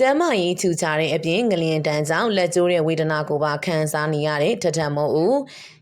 ကျမ်းမာရေးချူချတဲ့အပြင်ငလျင်တန်းကြောင့်လက်ကျိုးတဲ့ဝေဒနာကိုပါခံစားနေရတဲ့ထထမို့ဦး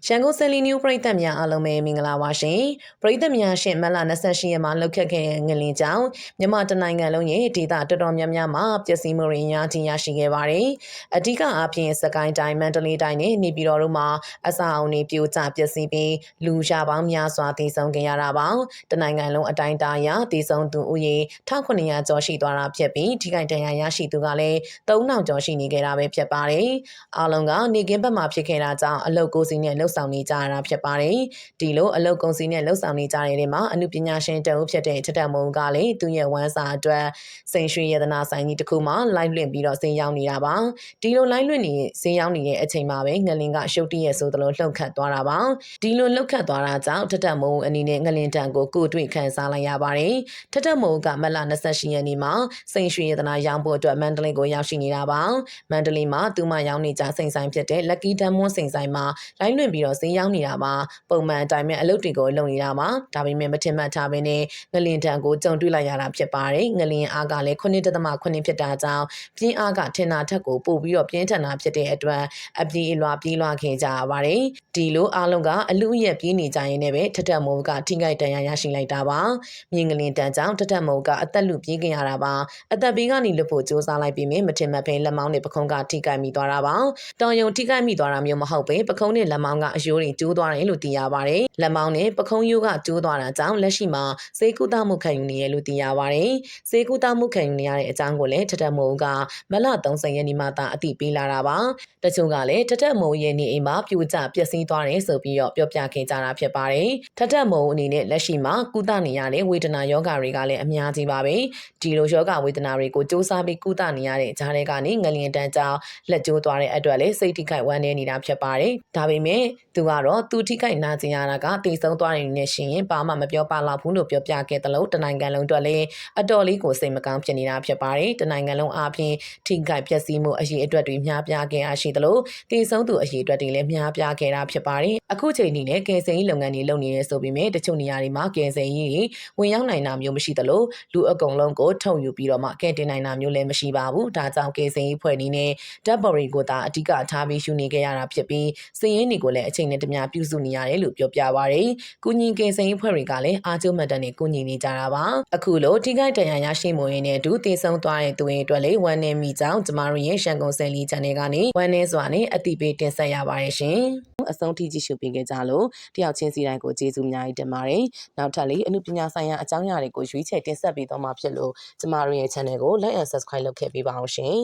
ရန်ကုန်စလီနျူပရိသတ်များအားလုံးပဲမင်္ဂလာပါရှင်ပရိသတ်များရှင်မက်လာ28ရက်မှာလှုပ်ခတ်ခဲ့တဲ့ငလျင်ကြောင့်မြန်မာတနိုင်ငံလုံးရဲ့ဒေသတော်တော်များများမှာပျက်စီးမှုတွေများကြီးရရှိခဲ့ပါတယ်အဓိကအားဖြင့်စကိုင်းတိုင်းမန္တလေးတိုင်းနဲ့နေပြည်တော်တို့မှာအဆောက်အုံတွေပြိုကျပျက်စီးပြီးလူရပေါင်းများစွာတည်ဆုံခဲ့ရတာပါတနိုင်ငံလုံးအတိုင်းအတာအရတည်ဆုံသူဦးရေ1900ကျော်ရှိသွားတာဖြစ်ပြီးထိခိုက်ဒဏ်ရာရရှိသူကလည်း3000ကျော်ရှိနေခဲ့တာပဲဖြစ်ပါတယ်။အားလုံးကနေကင်းဘက်မှာဖြစ်ခဲ့တာကြောင့်အလုတ်ကိုစီနဲ့လှုပ်ဆောင်နေကြရတာဖြစ်ပါတယ်။ဒီလိုအလုတ်ကုန်စီနဲ့လှုပ်ဆောင်နေကြတဲ့နေမှာအမှုပညာရှင်တအုပ်ဖြစ်တဲ့ထက်တက်မုံကလည်းသူ့ရဲ့ဝမ်းစာအတွက်စိန်ရွှေရတနာဆိုင်ကြီးတစ်ခုမှာလိုက်လွင့်ပြီးတော့ဈေးရောက်နေတာပါ။ဒီလိုလိုက်လွင့်နေဈေးရောက်နေတဲ့အချိန်မှာပဲငလင်ကရှုပ်တည့်ရဆိုသလိုလှုပ်ခတ်သွားတာပါ။ဒီလိုလှုပ်ခတ်သွားတာကြောင့်ထက်တက်မုံအနေနဲ့ငလင်တန်ကိုကိုယ်တွေ့ခံစားလိုက်ရပါတယ်။ထက်တက်မုံကမလ28ရက်နေ့မှာစိန်ရွှေရတနာရောင်းဖို့အတွက်မန္တလေးကိုရောက်ရှိနေတာပါမန္တလေးမှာသူမရောင်းနေကြစိန်ဆိုင်ဖြစ်တဲ့ Lucky Diamond စိန်ဆိုင်မှာလိုင်းလွင်ပြီးတော့ဈေးရောက်နေတာပါပုံမှန်အတိုင်းပဲအလုပ်တွေကိုလုပ်နေတာပါဒါပေမဲ့မထင်မှတ်ထားဘဲနဲ့ငလင်တန်ကိုကြုံတွေ့လိုက်ရတာဖြစ်ပါတယ်ငလင်အားကလည်း9.9ဖြစ်တာကြောင့်ပြင်းအားကထင်တာထက်ကိုပို့ပြီးတော့ပြင်းထန်တာဖြစ်တဲ့အတွက်အပြေးအလွှာပြေးလွှာခဲ့ကြရပါတယ်ဒီလိုအားလုံးကအလူအရက်ပြေးနေကြရင်လည်းထထမိုးကထိခိုက်ဒဏ်ရာရရှိလိုက်တာပါမြင်းငလင်တန်ကြောင့်ထထမိုးကအသက်လူပြေးခဲ့ရတာပါအသက်ဘေးကနေလွတ်ဖို့စားလိုက်ပြီးမှမထင်မှတ်ဖဲလက်မောင်းနဲ့ပခုံးကထိကိုက်မိသွားတာပါ။တော်ယုံထိကိုက်မိသွားတာမျိုးမဟုတ်ပဲပခုံးနဲ့လက်မောင်းကအယိုးတွေကျိုးသွားတယ်လို့သိရပါတယ်။လက်မောင်းနဲ့ပခုံးယိုးကကျိုးသွားတာကြောင့်လက်ရှိမှာစေကုသမှုခံယူနေရလို့သိရပါတယ်။စေကုသမှုခံယူနေရတဲ့အကြောင်းကိုလည်းထထမိုးကမလ30ရက်နေ့မှသာအသိပေးလာတာပါ။တချို့ကလည်းထထမိုးရဲ့နေအိမ်မှာပြိုကျပျက်စီးသွားတယ်ဆိုပြီးတော့ပြောပြခင်ကြတာဖြစ်ပါတယ်။ထထမိုးအနေနဲ့လက်ရှိမှာကုသနေရတဲ့ဝေဒနာယောဂါတွေကလည်းအများကြီးပါပဲ။ဒီလိုယောဂါဝေဒနာတွေကိုစ조사ပြီးကုသနေရတဲ့ဂျားတွေကနေငလျင်တန်းကြောင်းလက်ကျိုးသွားတဲ့အတွက်လည်းစိတ်ထိခိုက်ဝမ်းနည်းနေတာဖြစ်ပါတယ်ဒါပေမဲ့သူကတော့သူထိခိုက်နာကျင်ရတာကတည်ဆုံးသွားနေနေရှင်ရင်ဘာမှမပြောပါတော့ဘူးလို့ပြောပြခဲ့တယ်လို့တနိုင်ငံလုံးအတွက်လည်းအတော်လေးကိုစိတ်မကောင်းဖြစ်နေတာဖြစ်ပါတယ်တနိုင်ငံလုံးအားဖြင့်ထိခိုက်ပျက်စီးမှုအရေးအတွက်တွေများပြားခဲ့ရရှိတယ်လို့တည်ဆုံးသူအရေးအတွက်တွေလည်းများပြားခဲ့တာဖြစ်ပါတယ်အခုချိန်ထိလည်းကယ်ဆယ်ရေးလုပ်ငန်းတွေလုပ်နေရဆိုပေမဲ့တချို့နေရာတွေမှာကယ်ဆယ်ရေးဝင်ရောက်နိုင်တာမျိုးမရှိသလိုလူအကုန်လုံးကိုထုတ်ယူပြီးတော့မှကယ်တင်နိုင်တာမျိုးလည်းမရှိပါဘူးဒါကြောင့်ကယ်ဆယ်ရေးဖွဲ့နည်းနဲ့တပ်ဘော်ရီကိုသာအဓိကထားပြီးယူနေခဲ့ရတာဖြစ်ပြီးစည်ရင်းတွေကိုလည်းအချိန်နဲ့တမျှပြုစုနေရတယ်လို့ပြောပြပါရယ်ကုညီကယ်ဆယ်ရေးဖွဲ့တွေကလည်းအားကျုံမှတ်တမ်းနဲ့ကုညီနေကြတာပါအခုလိုထိခိုက်ဒဏ်ရာရရှိမှုရင်းနဲ့အတူတည်ဆုံသွားတဲ့သူတွေအတွက်လည်းဝန်နေမိကြောင်းကျမတို့ရဲ့ရှန်ကုန်ဆယ်လီ channel ကနေဝန်နေစွာနဲ့အတိပေးတင်ဆက်ရပါတယ်ရှင်အဆုံးထိကြည့်ရှုပေးခဲ့ကြလို့တယောက်ချင်းစီတိုင်းကိုကျေးဇူးအများကြီးတင်ပါတယ်နောက်ထပ်လေးအမှုပညာဆိုင်ရာအကြောင်းအရာတွေကိုရွေးချယ်တင်ဆက်ပေးသွားမှာဖြစ်လို့ကျမတို့ရဲ့ channel ကို like and subscribe လုပ်ခဲ့ပေးပါအောင်ရှင်